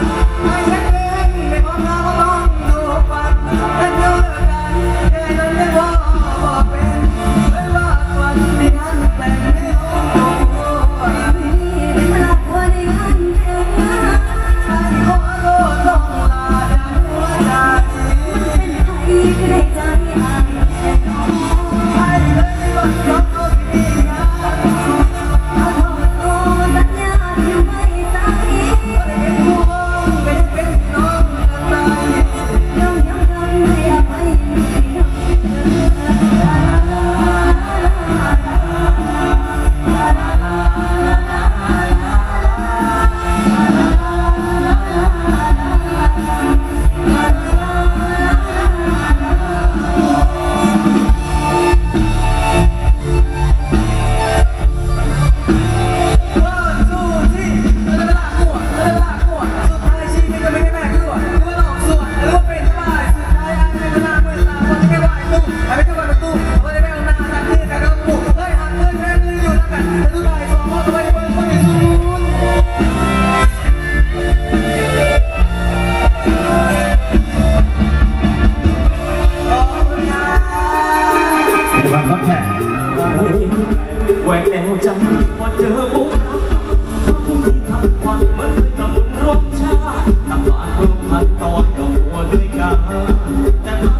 Bye. เจอปุ๊บพุ่ที่ทำควันมันเลยตะลุงรสชาติทำานรวพันตอนดอัวด้วยกัน